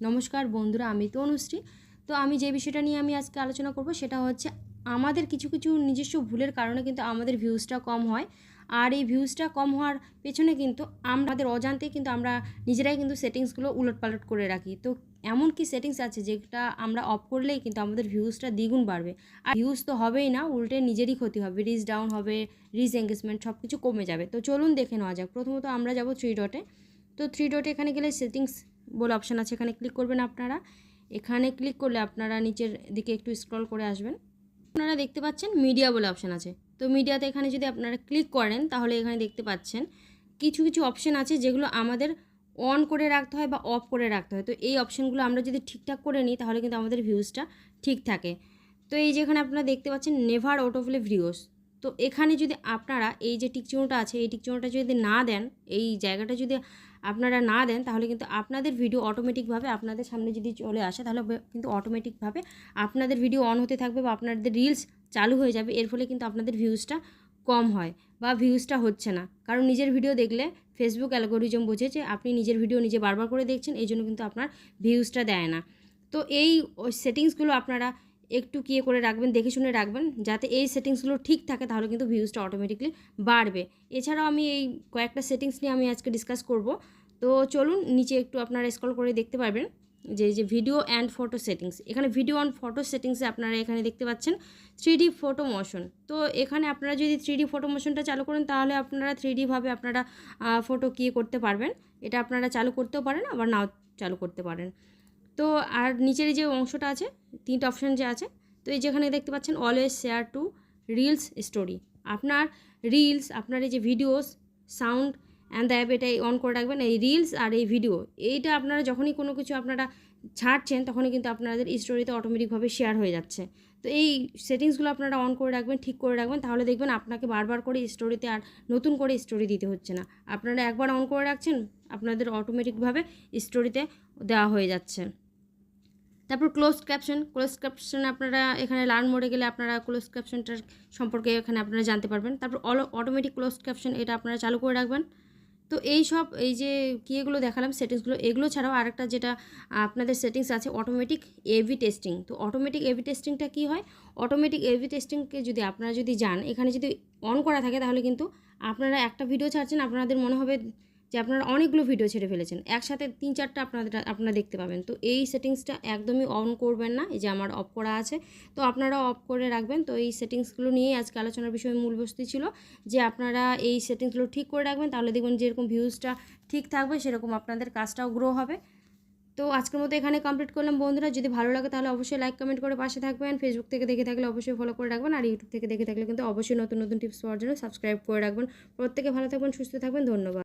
নমস্কার বন্ধুরা, আমি তো অনুশ্রী তো আমি যে বিষয়টা নিয়ে আমি আজকে আলোচনা করব সেটা হচ্ছে আমাদের কিছু কিছু নিজস্ব ভুলের কারণে কিন্তু আমাদের ভিউজটা কম হয়। আর এই ভিউজটা কম হওয়ার পেছনে কিন্তু আমাদের অজান্তে কিন্তু আমরা নিজেরাই কিন্তু সেটিংসগুলো উলটপালট করে রাখি। তো এমন কি সেটিংস আছে যেটা আমরা অফ করলেই কিন্তু আমাদের ভিউজটা দ্বিগুণ বাড়বে? আর ভিউজ তো হবেই না, উল্টে নিজেরই ক্ষতি হবে রিচ ডাউন হবে রিচ এঙ্গেজমেন্ট সব কিছু কমে যাবে। তো চলুন দেখে নেওয়া যাক। প্রথমত আমরা যাব থ্রি ডটে তো থ্রি ডটে এখানে গেলে সেটিংস বলে অপশান আছে, এখানে ক্লিক করবেন আপনারা। এখানে ক্লিক করলে আপনারা নিচের দিকে একটু স্ক্রল করে আসবেন। আপনারা দেখতে পাচ্ছেন মিডিয়া বলে অপশান আছে। তো মিডিয়াতে এখানে যদি আপনারা ক্লিক করেন, তাহলে এখানে দেখতে পাচ্ছেন কিছু কিছু অপশান আছে যেগুলো আমাদের অন করে রাখতে হয় বা অফ করে রাখতে হয়। তো এই অপশানগুলো আমরা যদি ঠিকঠাক করে নিই, তাহলে কিন্তু আমাদের ভিউজটা ঠিক থাকে। তো এই যেখানে আপনারা দেখতে পাচ্ছেন নেভার অটোফ্লে ভিউস তো এখানে যদি আপনারা এই যে টিকচিহ্নটা আছে, এই টিকচিহ্নটা যদি না দেন, এই জায়গাটা যদি আপনারা না দেন, তাহলে কিন্তু আপনাদের ভিডিও অটোমেটিকভাবে আপনাদের সামনে যদি চলে আসে, তাহলে কিন্তু অটোমেটিকভাবে আপনাদের ভিডিও অন হতে থাকবে বা আপনাদের রিলস চালু হয়ে যাবে। এর ফলে কিন্তু আপনাদের ভিউজটা কম হয় বা ভিউজটা হচ্ছে না। কারণ নিজের ভিডিও দেখলে ফেসবুক অ্যালগোরিজম বোঝে যে আপনি নিজের ভিডিও নিজে বারবার করে দেখছেন, এই জন্য কিন্তু আপনার ভিউজটা দেয় না। তো এই সেটিংসগুলো আপনারা একটু কিয়ে করে রাখবেন, দেখে শুনে রাখবেন, যাতে এই সেটিংসগুলো ঠিক থাকে, তাহলে কিন্তু ভিউজটা অটোমেটিকলি বাড়বে। এছাড়াও আমি এই কয়েকটা সেটিংস নিয়ে আমি আজকে ডিসকাস করব। তো চলুন, নিচে একটু আপনারা স্ক্রল করে দেখতে পারবেন যে যে ভিডিও অ্যান্ড ফটো সেটিংস এখানে ভিডিও অ্যান্ড ফটো সেটিংসে আপনারা এখানে দেখতে পাচ্ছেন থ্রি ফটো মোশন তো এখানে আপনারা যদি থ্রি ফটো মোশনটা চালু করেন, তাহলে আপনারা থ্রি ডিভাবে আপনারা ফটো কী করতে পারবেন। এটা আপনারা চালু করতেও পারেন, আবার নাও চালু করতে পারেন। তো আর নিচের যে অংশটা আছে তিনটা অপশান যে আছে, তো এই যেখানে দেখতে পাচ্ছেন always share to reels story আপনার রিলস আপনার এই যে videos sound and the app এটাই অন করে রাখবেন, এই রিলস আর এই ভিডিও এইটা আপনারা যখনই কোনো কিছু আপনারা ছাড়ছেন, তখনই কিন্তু আপনাদের স্টোরিতে অটোমেটিকভাবে শেয়ার হয়ে যাচ্ছে। তো এই সেটিংসগুলো আপনারা অন করে রাখবেন, ঠিক করে রাখবেন, তাহলে দেখবেন আপনাকে বারবার করে স্টোরিতে আর নতুন করে স্টোরি দিতে হচ্ছে না। আপনারা একবার অন করে রাখছেন, আপনাদের অটোমেটিকভাবে স্টোরিতে দেওয়া হয়ে যাচ্ছে। তারপর ক্লোজ ক্যাপশন ক্লোজ ক্যাপশন আপনারা এখানে লার্ন মোডে গেলে আপনারা ক্লোজ ক্যাপশনটার সম্পর্কে এখানে আপনারা জানতে পারবেন। তারপর অল অটোমেটিক ক্লোজ ক্যাপশন এটা আপনারা চালু করে রাখবেন। তো এই সব, এই যে কী এগুলো দেখালাম সেটিংসগুলো এগুলো ছাড়াও আরেকটা যেটা আপনাদের সেটিংস আছে অটোমেটিক এভি টেস্টিং তো অটোমেটিক এভি টেস্টিংটা কী হয়? অটোমেটিক এভি টেস্টিংকে যদি আপনারা যদি যান, এখানে যদি অন করা থাকে তাহলে কিন্তু আপনারা একটা ভিডিও ছাড়ছেন, আপনাদের মনে হবে যে আপনারা অনেকগুলো ভিডিও ছেড়ে ফেলেছেন। একসাথে তিন চারটা আপনাদের, আপনারা দেখতে পাবেন। তো এই সেটিংসটা একদমই অন করবেন না। এই যে আমার অফ করা আছে। তো আপনারা অফ করে রাখবেন। তো এই সেটিংসগুলো নিয়েই আজকে আলোচনার বিষয় মূল বস্তু ছিল যে আপনারা এই সেটিংসগুলো ঠিক করে রাখবেন। তাহলে দেখবেন যেরকম ভিউজটা ঠিক থাকবে, সেরকম আপনাদের কাজটাও গ্রো হবে। তো আজকের মতো এখানে কমপ্লিট করলাম। বন্ধুরা, যদি ভালো লাগে তাহলে অবশ্যই লাইক কমেন্ট করে পাশে থাকবেন। ফেসবুক থেকে দেখে থাকলে অবশ্যই ফলো করে রাখবেন। আর ইউটিউব থেকে দেখে থাকলে কিন্তু অবশ্যই নতুন নতুন টিপস পাওয়ার জন্য সাবস্ক্রাইব করে রাখবেন। প্রত্যেকে ভালো থাকবেন, সুস্থ থাকবেন। ধন্যবাদ।